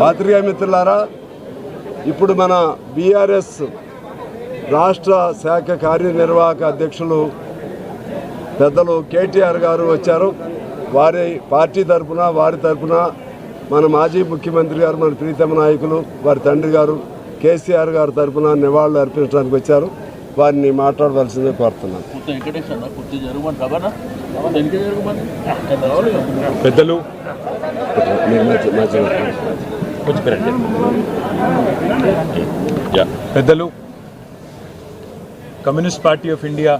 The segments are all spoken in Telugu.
పాత్రికా మిత్రులారా ఇప్పుడు మన బీఆర్ఎస్ రాష్ట్ర శాఖ కార్యనిర్వాహక అధ్యక్షులు పెద్దలు కేటీఆర్ గారు వచ్చారు. వారి పార్టీ తరఫున వారి తరఫున మన మాజీ ముఖ్యమంత్రి గారు మన ప్రీతమ నాయకులు వారి తండ్రి గారు కేసీఆర్ గారి తరఫున నివాళులు అర్పించడానికి వచ్చారు. వారిని మాట్లాడవలసిందే కోరుతున్నాను. పెద్దలు. పెద్దలు కమ్యూనిస్ట్ పార్టీ ఆఫ్ ఇండియా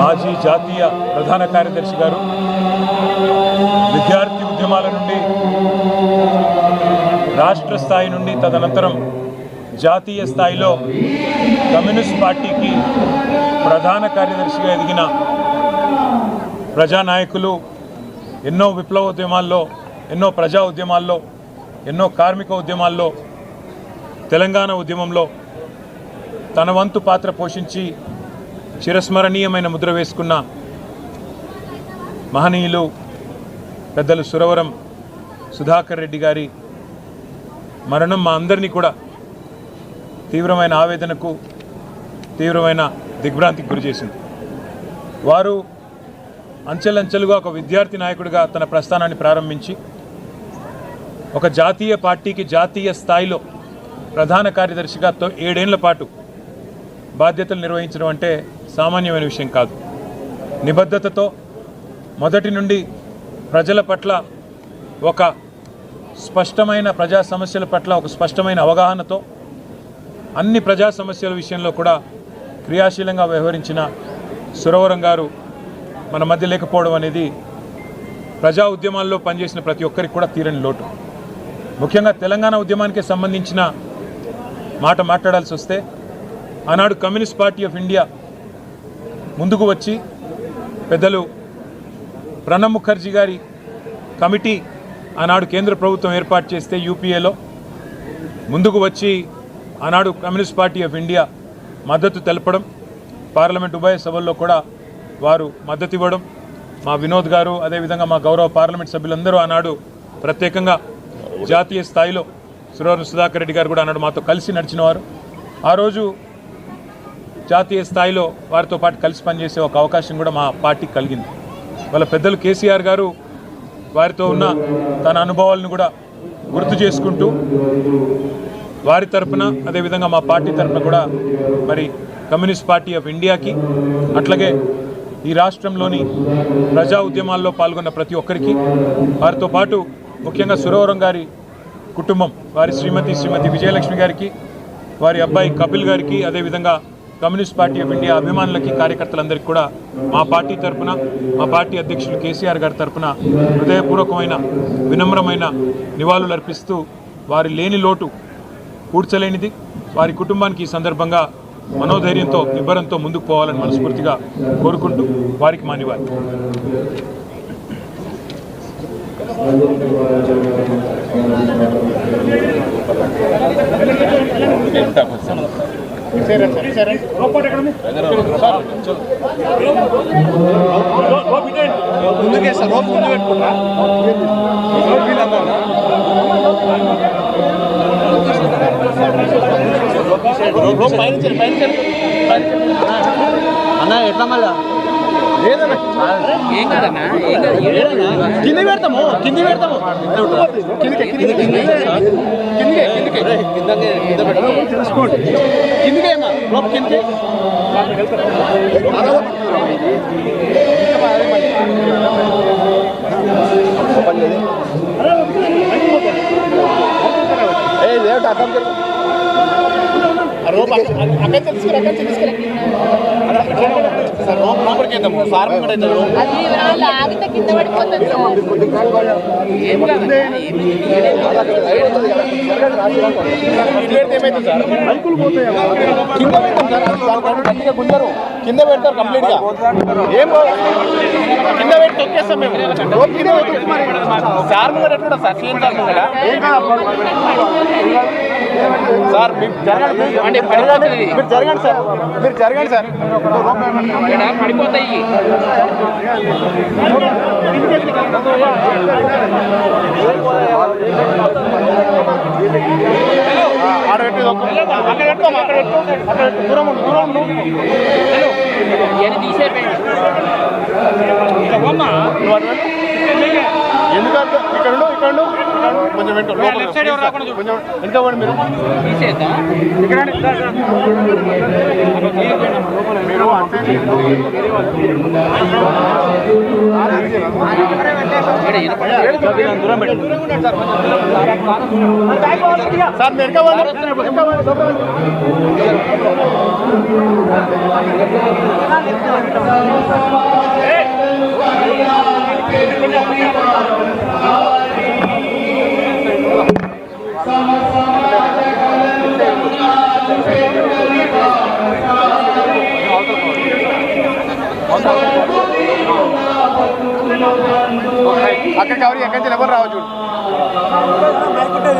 మాజీ జాతీయ ప్రధాన కార్యదర్శి గారు విద్యార్థి ఉద్యమాల నుండి రాష్ట్ర స్థాయి నుండి తదనంతరం జాతీయ స్థాయిలో కమ్యూనిస్ట్ పార్టీకి ప్రధాన కార్యదర్శిగా ఎదిగిన ప్రజానాయకులు ఎన్నో విప్లవ ఉద్యమాల్లో ఎన్నో ప్రజా ఉద్యమాల్లో ఎన్నో కార్మిక ఉద్యమాల్లో తెలంగాణ ఉద్యమంలో తన వంతు పాత్ర పోషించి చిరస్మరణీయమైన ముద్ర వేసుకున్న మహనీయులు పెద్దలు సురవరం సుధాకర్ రెడ్డి గారి మరణం మా అందరినీ కూడా తీవ్రమైన ఆవేదనకు తీవ్రమైన దిగ్భ్రాంతికి గురి చేసింది. వారు అంచెలంచెలుగా ఒక విద్యార్థి నాయకుడిగా తన ప్రస్థానాన్ని ప్రారంభించి ఒక జాతీయ పార్టీకి జాతీయ స్థాయిలో ప్రధాన కార్యదర్శిగా తో ఏడేళ్ళ పాటు బాధ్యతలు నిర్వహించడం అంటే సామాన్యమైన విషయం కాదు. నిబద్ధతతో మొదటి నుండి ప్రజల పట్ల ఒక స్పష్టమైన ప్రజా సమస్యల పట్ల ఒక స్పష్టమైన అవగాహనతో అన్ని ప్రజా సమస్యల విషయంలో కూడా క్రియాశీలంగా వ్యవహరించిన సురవరం గారు మన మధ్య లేకపోవడం అనేది ప్రజా ఉద్యమాల్లో పనిచేసిన ప్రతి ఒక్కరికి కూడా తీరని లోటు. ముఖ్యంగా తెలంగాణ ఉద్యమానికి సంబంధించిన మాట మాట్లాడాల్సి వస్తే ఆనాడు కమ్యూనిస్ట్ పార్టీ ఆఫ్ ఇండియా ముందుకు వచ్చి పెద్దలు ప్రణబ్ ముఖర్జీ గారి కమిటీ ఆనాడు కేంద్ర ప్రభుత్వం ఏర్పాటు చేస్తే యూపీఏలో ముందుకు వచ్చి ఆనాడు కమ్యూనిస్ట్ పార్టీ ఆఫ్ ఇండియా మద్దతు తెలపడం పార్లమెంట్ ఉభయ సభల్లో కూడా వారు మద్దతు ఇవ్వడం మా వినోద్ గారు అదేవిధంగా మా గౌరవ పార్లమెంట్ సభ్యులందరూ ఆనాడు ప్రత్యేకంగా జాతీయ స్థాయిలో సురవరం సుధాకర్ రెడ్డి గారు కూడా ఆనాడు మాతో కలిసి నడిచినవారు. ఆ రోజు జాతీయ స్థాయిలో వారితో పాటు కలిసి పనిచేసే ఒక అవకాశం కూడా మా పార్టీకి కలిగింది. వాళ్ళ పెద్దలు కేసీఆర్ గారు వారితో ఉన్న తన అనుభవాలను కూడా గుర్తు చేసుకుంటూ వారి తరపున అదేవిధంగా మా పార్టీ తరపున కూడా మరి కమ్యూనిస్ట్ పార్టీ ఆఫ్ ఇండియాకి అట్లాగే ఈ రాష్ట్రంలోని ప్రజా ఉద్యమాల్లో పాల్గొన్న ప్రతి ఒక్కరికి వారితో పాటు ముఖ్యంగా సురవరం గారి కుటుంబం వారి శ్రీమతి శ్రీమతి విజయలక్ష్మి గారికి వారి అబ్బాయి కపిల్ గారికి అదేవిధంగా కమ్యూనిస్ట్ పార్టీ ఆఫ్ ఇండియా అభిమానులకి కార్యకర్తలందరికీ కూడా మా పార్టీ తరపున మా పార్టీ అధ్యక్షులు కేసీఆర్ గారి తరపున హృదయపూర్వకమైన వినమ్రమైన నివాళులు అర్పిస్తూ వారి లేని లోటు కూర్చలేనిది వారి కుటుంబానికి ఈ సందర్భంగా మనోధైర్యంతో నిబ్బరంతో ముందుకు పోవాలని మనస్ఫూర్తిగా కోరుకుంటూ వారికి మా నివాళి ముందుకే సార్ ముందు పెట్టుకుంటా. అన్న ఎట్లా మళ్ళా? లేదన్నా. ఏం కాదన్నా? ఏం కాదు కింద. పెడతాము కింద పెడతాము. కిందకే కిందకే కిందకే కిందకే కింద పెడతాము చూసుకోండి. కిందకే అమ్మా కిందకే. ఏ లేదు అర్థం వాళ్ళు ఆగితే కింద పెడతాం సార్? గుంజరు. కింద పెడతారు కంప్లీట్గా ఏం కాదు. పెట్టి తొక్కి చేస్తాం మేము. రోడ్ కింద వద్దు మరి సార్ ముంగడ ఎట్లుంటా సార్? సీఎం సార్ మీరు జరగండి. అంటే పడిపోతుంది. మీరు జరగండి సార్. మీరు జరగండి సార్. పడిపోతాయి. ఆడ పెట్టి అక్కడ పెట్టుకోమా? అక్కడ పెట్టుకో అక్కడ. దూరం దూరం ఎందుకంటే ఇక్కడ ఇక్కడ. కొంచెం వెంట కొంచెం వెనక పోండి మీరు మీరు అంటే సార్ మీరు వెనక పోండి. వెనక పోండి, లోపల పోండి. అక్కడికి